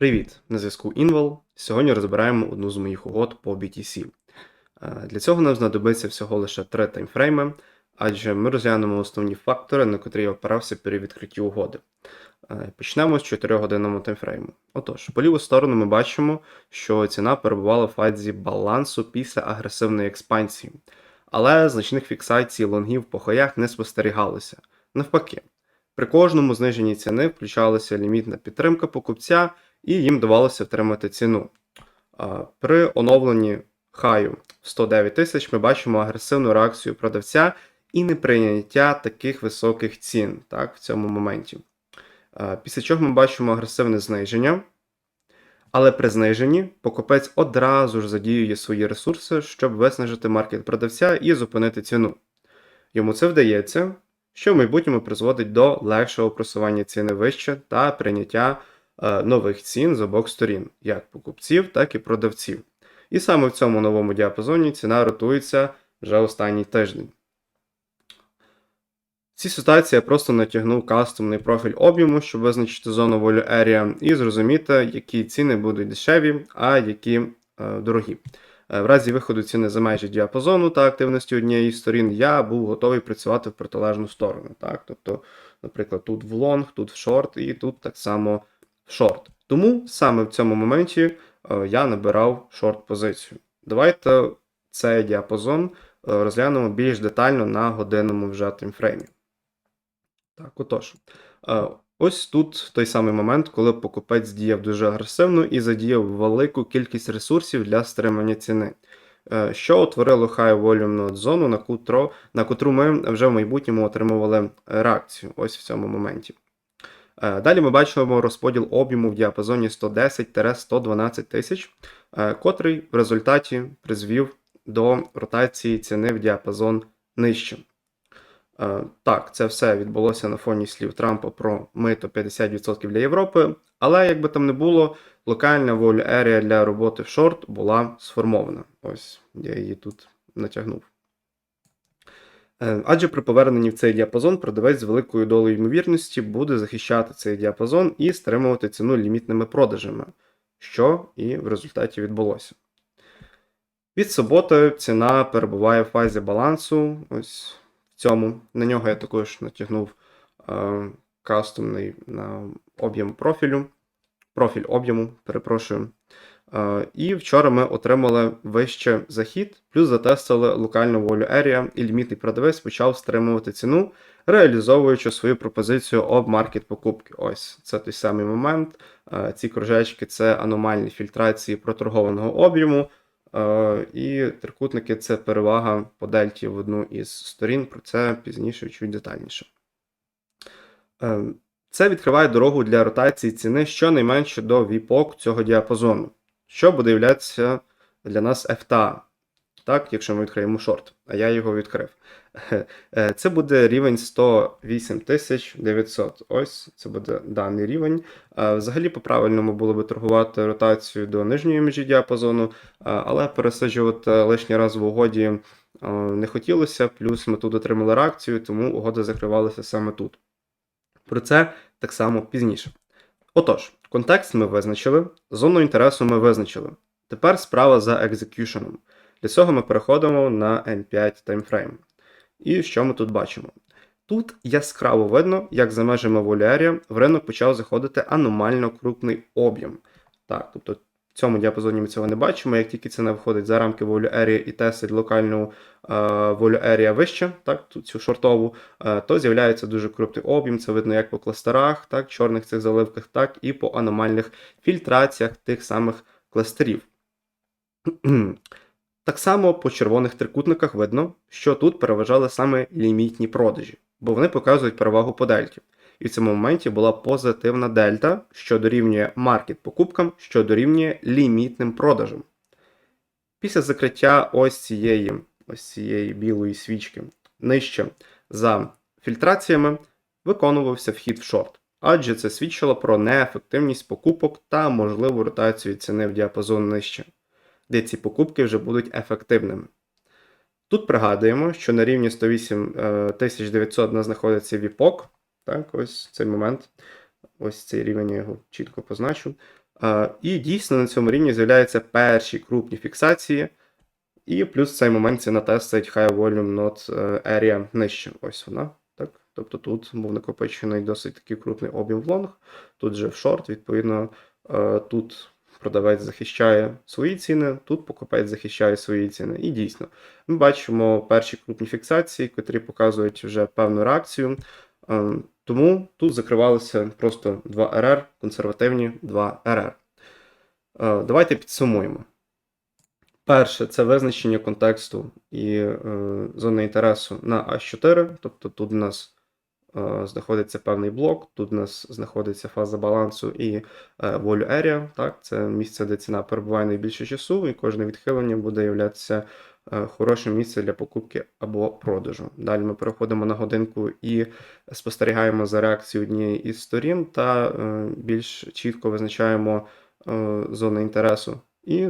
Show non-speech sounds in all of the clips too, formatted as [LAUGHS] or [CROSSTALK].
Привіт! На зв'язку Інвол. Сьогодні розбираємо одну з моїх угод по BTC. Е, Для цього нам знадобиться всього лише три таймфрейми, адже ми розглянемо основні фактори, на котрі я опирався при відкритті угоди. Е, Почнемо з 4-годинному таймфрейму. Отож, по ліву сторону ми бачимо, що ціна перебувала в фазі балансу після агресивної експансії, але значних фіксацій лонгів по хаях не спостерігалося. Навпаки, при кожному зниженні ціни включалася лімітна підтримка покупця, і їм давалося втримати ціну. При оновленні хаю 109 тисяч ми бачимо агресивну реакцію продавця і неприйняття таких високих цін так, в цьому моменті. Після чого ми бачимо агресивне зниження, але при зниженні покупець одразу ж задіює свої ресурси, щоб виснажити маркет продавця і зупинити ціну. Йому це вдається, що в майбутньому призводить до легшого просування ціни вище та прийняття нових цін з обох сторін, як покупців, так і продавців. І саме в цьому новому діапазоні ціна ротується вже останній тиждень. В цій ситуації я просто натягнув кастомний профіль об'єму, щоб визначити зону волю Area і зрозуміти, які ціни будуть дешеві, а які е, дорогі. Е, В разі виходу ціни за межі діапазону та активності однієї з сторін, я був готовий працювати в протилежну сторону. Так? Тобто, наприклад, тут в лонг, тут в шорт і тут так само шорт. Тому саме в цьому моменті е, я набирав шорт позицію. Давайте цей діапазон е, розглянемо більш детально на годинному вже таймфреймі. Так, отож. Е, Ось тут той самий момент, коли покупець діяв дуже агресивно і задіяв велику кількість ресурсів для стримання ціни, що утворило high volume зону, на котру, на котру ми вже в майбутньому отримували реакцію ось в цьому моменті. Е, Далі ми бачимо розподіл об'єму в діапазоні 110-112 тисяч, е, котрий в результаті призвів до ротації ціни в діапазон нижче. Так, це все відбулося на фоні слів Трампа про мито 50% для Європи, але як би там не було, локальна воля ерія для роботи в шорт була сформована. Ось я її тут натягнув. Е, Адже при поверненні в цей діапазон продавець з великою долею ймовірності буде захищати цей діапазон і стримувати ціну лімітними продажами, що і в результаті відбулося. Від суботи ціна перебуває в фазі балансу. Ось в цьому. На нього я також натягнув е, кастомний на об'єм профілю. Профіль об'єму, перепрошую. Е, і вчора ми отримали вище захід, плюс затестили локальну волю Area, і лімітний продавець почав стримувати ціну, реалізовуючи свою пропозицію об маркет покупки. Ось це той самий момент. Е, ці кружечки це аномальні фільтрації проторгованого об'єму. Е, І трикутники це перевага по дельті в одну із сторін. Про це пізніше чуть детальніше. Це відкриває дорогу для ротації ціни щонайменше до віпок цього діапазону, що буде являтися для нас FTA. Так, якщо ми відкриємо шорт, а я його відкрив. [LAUGHS] Е, Це буде рівень 108 900. Ось це буде даний рівень. Е, Взагалі, по-правильному було би торгувати ротацію до нижньої межі діапазону, е, але пересаджувати лишній раз в угоді не хотілося. Плюс ми тут отримали реакцію, тому угода закривалася саме тут. Про це так само пізніше. Отож, контекст ми визначили, зону інтересу ми визначили. Тепер справа за екзекюшеном. Для цього ми переходимо на N5 таймфрейм. І що ми тут бачимо? Тут яскраво видно, як за межами волярія в ринок почав заходити аномально крупний об'єм. Так, тобто в цьому діапазоні ми цього не бачимо. Як тільки ціна виходить за рамки волю Area і тестить локальну е, волю Area вище, так, цю шортову, е, то з'являється дуже крупний об'єм. Це видно як по кластерах, так, чорних цих заливках, так і по аномальних фільтраціях тих самих кластерів. [CLEARS THROAT] Так само по червоних трикутниках видно, що тут переважали саме лімітні продажі, бо вони показують перевагу по дельті. І в цьому моменті була позитивна дельта, що дорівнює маркет покупкам, що дорівнює лімітним продажам. Після закриття ось цієї, ось цієї білої свічки нижче за фільтраціями виконувався вхід в шорт, адже це свідчило про неефективність покупок та можливу ротацію ціни в діапазон нижче де ці покупки вже будуть ефективними. Тут пригадуємо, що на рівні 108 900 у нас знаходиться віпок. Так, ось цей момент. Ось цей рівень я його чітко позначу. І дійсно на цьому рівні з'являються перші крупні фіксації. І плюс в цей момент ціна тестить High Volume Not е, Area нижче. Ось вона. Так? Тобто тут був накопичений досить такий крупний об'єм в лонг, тут же в шорт, відповідно, е, тут продавець захищає свої ціни, тут покупець захищає свої ціни. І дійсно, ми бачимо перші крупні фіксації, котрі показують вже певну реакцію. Е, Тому тут закривалися просто 2 РР, консервативні 2 РР. Е, Давайте підсумуємо. Перше, це визначення контексту і е, зони інтересу на А4. Тобто тут у нас знаходиться певний блок, тут у нас знаходиться фаза балансу і value area. Так? Це місце, де ціна перебуває найбільше часу, і кожне відхилення буде являтися е, хорошим місцем для покупки або продажу. Далі ми переходимо на годинку і спостерігаємо за реакцією однієї із сторін та е, більш чітко визначаємо е, зони інтересу. І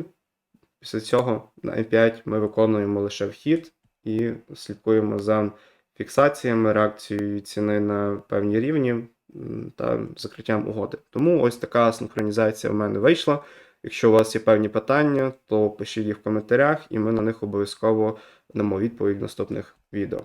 Після цього на F5 ми виконуємо лише вхід і слідкуємо за фіксаціями, реакцією ціни на певні рівні та закриттям угоди. Тому ось така синхронізація в мене вийшла. Якщо у вас є певні питання, то пишіть їх в коментарях, і ми на них обов'язково дамо відповідь в наступних відео.